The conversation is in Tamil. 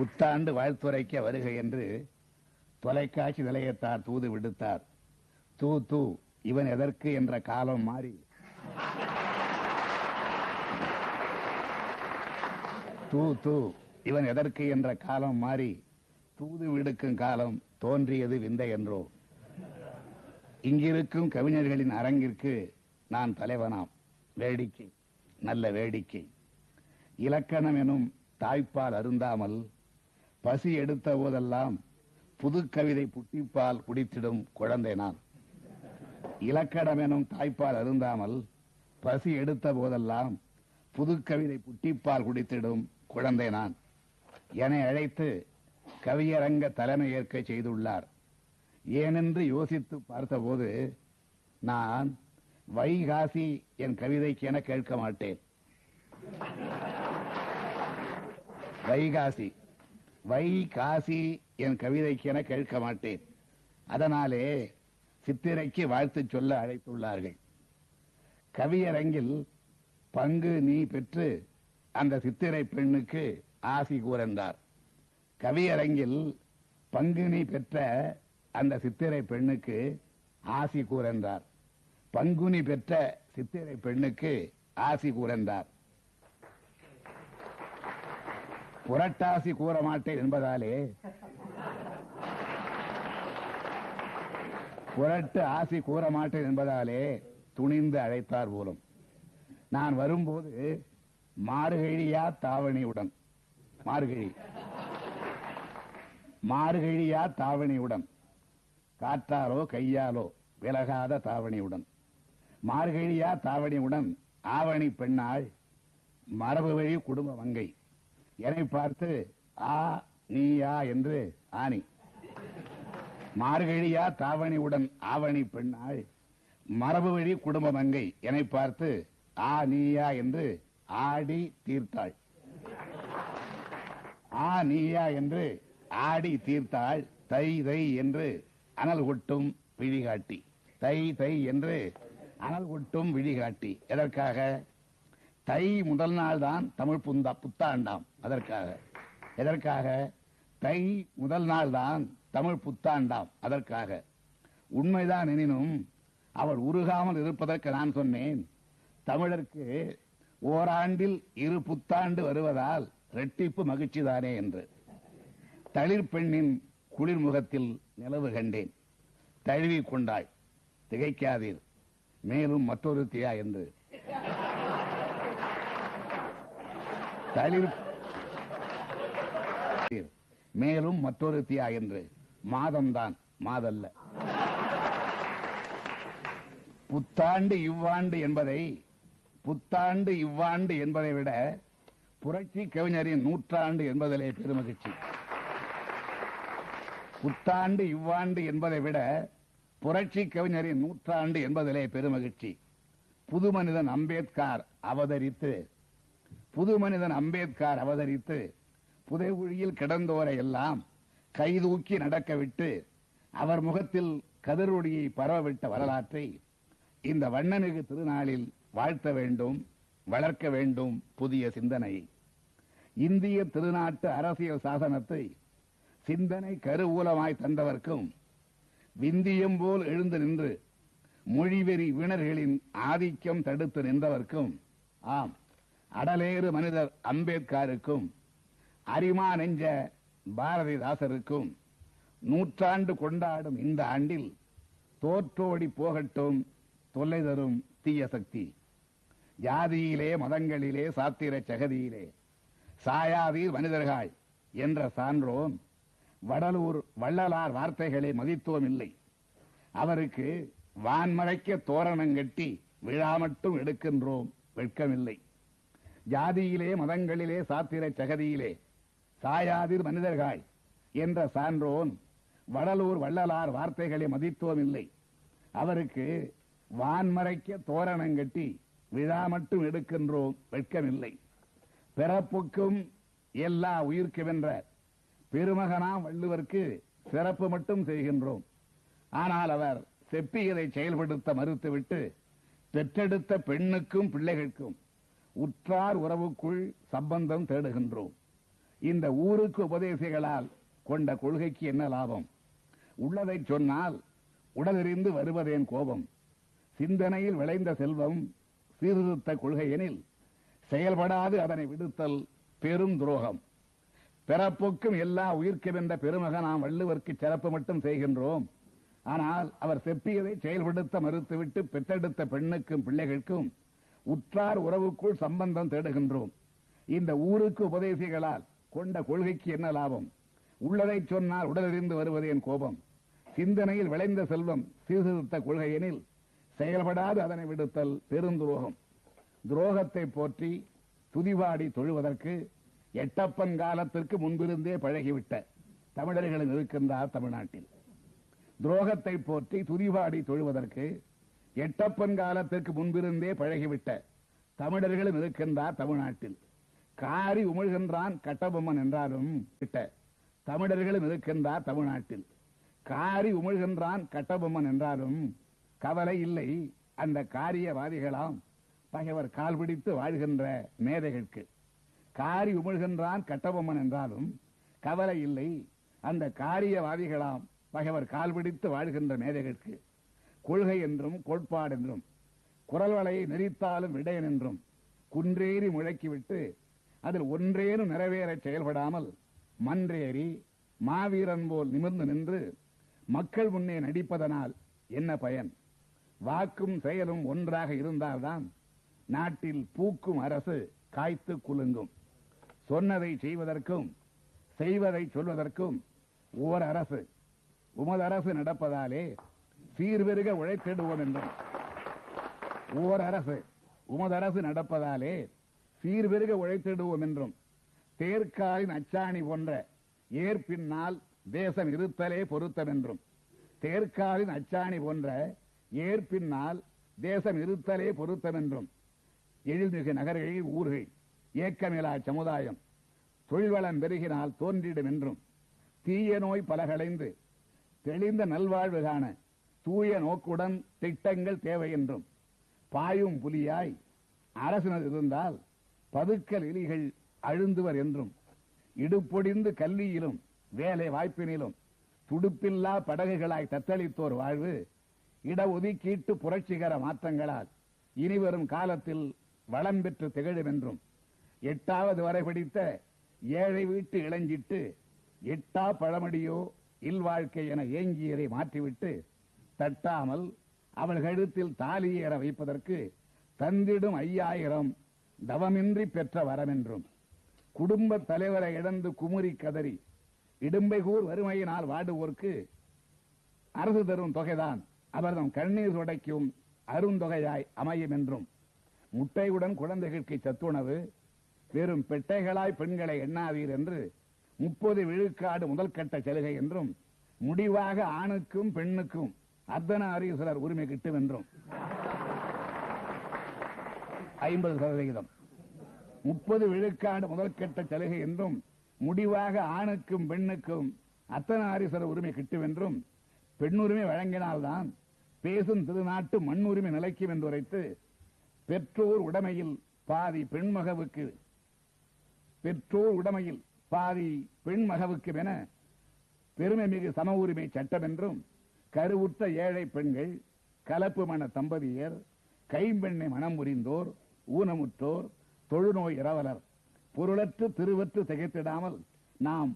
புத்தாண்டு வாழ்த்துரைக்க வருக என்று தொலைக்காட்சி நிலையத்தார் தூது விடுத்தார். தூ தூ இவன் எதற்கு என்ற காலம் மாறி. தூ தூ இவன் எதற்கு என்ற காலம் மாறி தூது விடுக்கும் காலம் தோன்றியது விந்தை என்றோ. இங்கிருக்கும் கவிஞர்களின் அரங்கிற்கு நான் தலைவனாம். வேடிக்கை நல்ல வேடிக்கை. இலக்கணம் எனும் தாய்ப்பால் அருந்தாமல் பசி எடுத்த போதெல்லாம் புது கவிதை புட்டிப்பால் குடித்திடும் குழந்தை நான். இலக்கணம் எனும் தாய்ப்பால் அருந்தாமல் பசி எடுத்த போதெல்லாம் புது கவிதை புட்டிப்பால் குடித்திடும் குழந்தை நான். என அழைத்து கவியரங்க தலைமை ஏற்க செய்துள்ளார். ஏனென்று யோசித்து பார்த்தபோது நான் வைகாசி என் கவிதைக்கு என கேட்க மாட்டேன். வைகாசி. வைகாசி என் கவிதைக்கு என கேட்க மாட்டேன். அதனாலே சித்திரைக்கு வாழ்த்து சொல்ல அழைத்துள்ளார்கள். கவியரங்கில் பங்கு நீ பெற்று அந்த சித்திரை பெண்ணுக்கு ஆசி கூறந்தார். கவியரங்கில் பங்கு நீ பெற்ற அந்த சித்திரை பெண்ணுக்கு ஆசி கூறந்தார். பங்குனி பெற்ற சித்திரை பெண்ணுக்கு ஆசி கூறந்தார். புரட்டாசி கூற மாட்டேன் என்பதாலே புரட்டு ஆசி கூற மாட்டேன் என்பதாலே துணிந்து அழைத்தார் போலும். நான் வரும்போது மார்கழியா தாவணியுடன். மார்கழி. மார்கழியா தாவணியுடன். காற்றாலோ கையாலோ விலகாத தாவணியுடன். மார்கழியா தாவணியுடன் ஆவணி பெண்ணாள் மரபு வழி குடும்ப வங்கை என்னை பார்த்து ஆ நீயா என்று ஆணி. மார்கழியா தாவணியுடன் ஆவணி பெண்ணாள் மரபு வழி குடும்ப மங்கை என்னை பார்த்து ஆ நீயா என்று ஆடி தீர்த்தாள். ஆ நீயா என்று ஆடி தீர்த்தாள். தை தை என்று அனல் கொட்டும் விழிகாட்டி. தை தை என்று அனல் கொட்டும் விழிகாட்டி. எதற்காக? தை முதல் நாள் தான் தமிழ் புந்தா புத்தாண்டாம். அதற்காக. எதற்காக? தை முதல் நாள் தான் தமிழ் புத்தாண்டாம். அதற்காக. உண்மைதான் எனினும் அவள் உருகாமல் இருப்பதற்கு நான் சொன்னேன். தமிழருக்கு ஓராண்டில் இரு புத்தாண்டு வருவதால் ரெட்டிப்பு மகிழ்ச்சிதானே என்று. தளிர் பெண்ணின் குளிர் முகத்தில் நிலவு கண்டேன். தழுவி கொண்டாள் திகைக்காதீர். மேலும் மற்றொரு தியா என்று மேலும் மற்றொரு தியா என்று. மாதம்தான். மாதல்ல. புத்தாண்டு இவ்வாண்டு என்பதை புத்தாண்டு இவ்வாண்டு என்பதை விட புரட்சி கவிஞரின் நூற்றாண்டு என்பதிலே பெருமகிழ்ச்சி. புத்தாண்டு இவ்வாண்டு என்பதை விட புரட்சி கவிஞரின் நூற்றாண்டு என்பதிலே பெருமகிழ்ச்சி. புது மனிதன் அம்பேத்கர் அவதரித்து புது மனிதன் அம்பேத்கர் அவதரித்து புதைகுழியில் கிடந்தோரை எல்லாம் கைதூக்கி நடக்க விட்டு அவர் முகத்தில் கதிரொடியை பரவவிட்ட வரலாற்றை இந்த வண்ணனுக்கு திருநாளில் வாழ்த்த வேண்டும் வளர்க்க வேண்டும் புதிய சிந்தனையை இந்திய திருநாட்டு அரசியல் சாசனத்தை சிந்தனை கருவூலமாய் தந்தவர்க்கும் விந்தியம் போல் எழுந்து நின்று மொழிவெறி வீணர்களின் ஆதிக்கம் தடுத்து நின்றவர்க்கும் ஆம். அடலேறு மனிதர் அம்பேத்கருக்கும் அரிமா நெஞ்ச பாரதிதாசருக்கும் நூற்றாண்டு கொண்டாடும் இந்த ஆண்டில் தோற்றோடி போகட்டும் தொல்லை தரும் தீய சக்தி. ஜாதியிலே மதங்களிலே சாத்திர சகதியிலே சாயாதீர் மனிதர்கள் என்ற சான்றோம் வடலூர் வள்ளலார் வார்த்தைகளை மதித்துவம் இல்லை. அவருக்கு வான்மழைக்க தோரணம் கட்டி விழா மட்டும் எடுக்கின்றோம் வெட்கமில்லை. ஜாதியிலே மதங்களிலே சாத்திர சகதியிலே. சாயாதிர் மனிதர்கள் என்ற சான்றோன் வடலூர் வள்ளலார் வார்த்தைகளை மதித்துவமில்லை அவருக்கு வான்மறைக்க தோரணம் கட்டி விழா மட்டும் எடுக்கின்றோம் வெட்கமில்லை. பிறப்புக்கும் எல்லா உயிர்க்குமென்ற பெருமகனாம் வள்ளுவருக்கு சிறப்பு மட்டும் செய்கின்றோம். ஆனால் அவர் செப்பியதை செயல்படுத்த மறுத்துவிட்டு பெற்றெடுத்த பெண்ணுக்கும் பிள்ளைகளுக்கும் உற்றார் உறவுக்குள் சம்பந்தம் தேடுகின்றோம். இந்த ஊருக்கு உபதேசிகளால் கொண்ட கொள்கைக்கு என்ன லாபம்? உள்ளதை சொன்னால் உடலெறிந்து வருவதேன் கோபம். சிந்தனையில் விளைந்த செல்வம் சீர்திருத்த கொள்கையெனில் செயல்படாது அதனை விடுத்தல் பெரும் துரோகம். பிறப்புக்கும் எல்லா உயிர்க்கும் என்ற பெருமக நாம் வள்ளுவர்க்கு சிறப்பு மட்டும் செய்கின்றோம். ஆனால் அவர் செப்பியதை செயல்படுத்த மறுத்துவிட்டு பெற்றெடுத்த பெண்ணுக்கும் பிள்ளைகளுக்கும் உற்றார் உறவுக்குள் சம்பந்தம் தேடுகின்றோம். இந்த ஊருக்கு உபதேசிகளால் கொண்ட கொள்கைக்கு என்ன லாபம்? உள்ளதை சொன்னால் உடலறிந்து வருவது என் கோபம். சிந்தனையில் விளைந்த செல்வம் சீர்திருத்த கொள்கையெனில் செயல்படாது அதனை விடுத்தல் பெருந்துரோகம். துரோகத்தை போற்றி துதிவாடி தொழுவதற்கு எட்டப்பன் காலத்திற்கு முன்பிருந்தே பழகிவிட்ட தமிழர்களும் இருக்கின்றார் தமிழ்நாட்டில். துரோகத்தை போற்றி துதிவாடி தொழுவதற்கு எட்டப்பன் காலத்திற்கு முன்பிருந்தே பழகிவிட்ட தமிழர்களும் இருக்கின்றார் தமிழ்நாட்டில். காரி உமிழ்கின்றான் கட்டபொம்மன் என்றாலும் விட்ட தமிழர்களும் இருக்கின்றார் தமிழ்நாட்டில். காரி உமிழ்கின்றான் கட்டபொம்மன் என்றாலும் கவலை இல்லை. அந்த காரியவாதிகளாம் பகைவர் கால் பிடித்து வாழ்கின்ற மேதைகளுக்கு. காரி உமிழ்கின்றான் கட்டபொம்மன் என்றாலும் கவலை இல்லை. அந்த காரியவாதிகளாம் பகைவர் கால் பிடித்து வாழ்கின்ற மேதைகளுக்கு. கொள்கை என்றும் கோட்பாடு என்றும் குரல் வலையை நெறித்தாலும் விடையன் என்றும் குன்றேறி முழக்கிவிட்டு அதில் ஒன்றேனும் நிறைவேற செயல்படாமல் மன்றேறி மாவீரன் போல் நிமிர்ந்து நின்று மக்கள் முன்னே நடிப்பதனால் என்ன பயன்? வாக்கும் செயலும் ஒன்றாக இருந்தால்தான் நாட்டில் பூக்கும் அரசு காய்த்து குலுங்கும். சொன்னதை செய்வதற்கும் செய்வதை சொல்வதற்கும் ஓர் அரசு. உமது அரசு நடப்பதாலே சீர்பெருக உழைத்திடுவோம் என்றும். ஓர் அரசு உமது அரசு நடப்பதாலே சீர்பெருக உழைத்திடுவோம் என்றும். தேர்க்காலின் அச்சாணி போன்ற ஏற்பின்னால் தேசம் இருத்தலே பொருத்தம் என்றும். தேர்க்காலின் அச்சாணி போன்ற ஏற்பின்னால் தேசம் இருத்தலே பொருத்தம் என்றும். எழில்மிகு நகர்கள் ஊர்கள் ஏக்கமிலா சமுதாயம் தொழில்வளம் பெருகினால் தோன்றிடும் என்றும். தீய நோய் பலகளைந்து தெளிந்த நல்வாழ்வு காண தூய நோக்குடன் திட்டங்கள் தேவை என்றும். பாயும் புலியாய் அரசினர் இருந்தால் பதுக்கல் எலிகள் அழுந்துவர் என்றும். இடுப்பொடிந்து கல்வியிலும் வேலை வாய்ப்பினிலும் துடுப்பில்லா படகுகளாய் தத்தளித்தோர் வாழ்வு இடஒதுக்கீட்டு புரட்சிகர மாற்றங்களால் இனிவரும் காலத்தில் வளம் பெற்று திகழும் என்றும். எட்டாவது வரை படித்த ஏழை வீட்டு இளஞ்சிட்டு எட்டா பழமடியோ இல்வாழ்க்கை என ஏங்கியதை மாற்றிவிட்டு தட்டாமல் அவள் கழுத்தில் தாலி ஏற வைப்பதற்கு தந்திடும் ஐயாயிரம் தவமின்றி பெற்ற வரமென்றும். குடும்ப தலைவரை இழந்து குமுறி கதறி இடும்பைகூர் வறுமையினால் வாடுவோர்க்கு அரசு தரும் தொகைதான். அவர்தம் கண்ணீர் துடைக்கும் அருந்தொகையாய் அமையும் என்றும் முட்டையுடன் குழந்தைகளுக்கு சத்துணவு வெறும் பெட்டைகளாய் பெண்களை எண்ணாதீர் என்று முப்பது விழுக்காடு முதல் கட்ட சலுகை என்றும் முடிவாக ஆணுக்கும் பெண்ணுக்கும் அர்த்தன அரீஸ்வரர் உரிமை கிட்டும் என்றும் ஐம்பது சதவிகிதம். முப்பது விழுக்காடு முதல் கட்ட சலுகை என்றும் முடிவாக ஆணுக்கும் பெண்ணுக்கும் அத்தனாரீஸ்வரர் உரிமை கிட்டும் என்றும் பெண்ணுரிமை வழங்கினால்தான் பேசும் திருநாட்டு மண்ணுரிமை நிலைக்கும் என்று உரைத்து பெற்றோர் உடைமையில் பாதி பெண்மகவுக்கு பெற்றோர் உடைமையில் பாதி பெண்மகவுக்கும் என பெருமை மிகு சம உரிமை சட்டம் என்றும் கருவுற்ற ஏழை பெண்கள் கலப்பு மன தம்பதியர் கைம்பெண்ணை மனம் புரிந்தோர் ஊனமுற்றோர் தொழுநோய் இரவலர் பொருளற்று திருவற்று திகைத்திடாமல் நாம்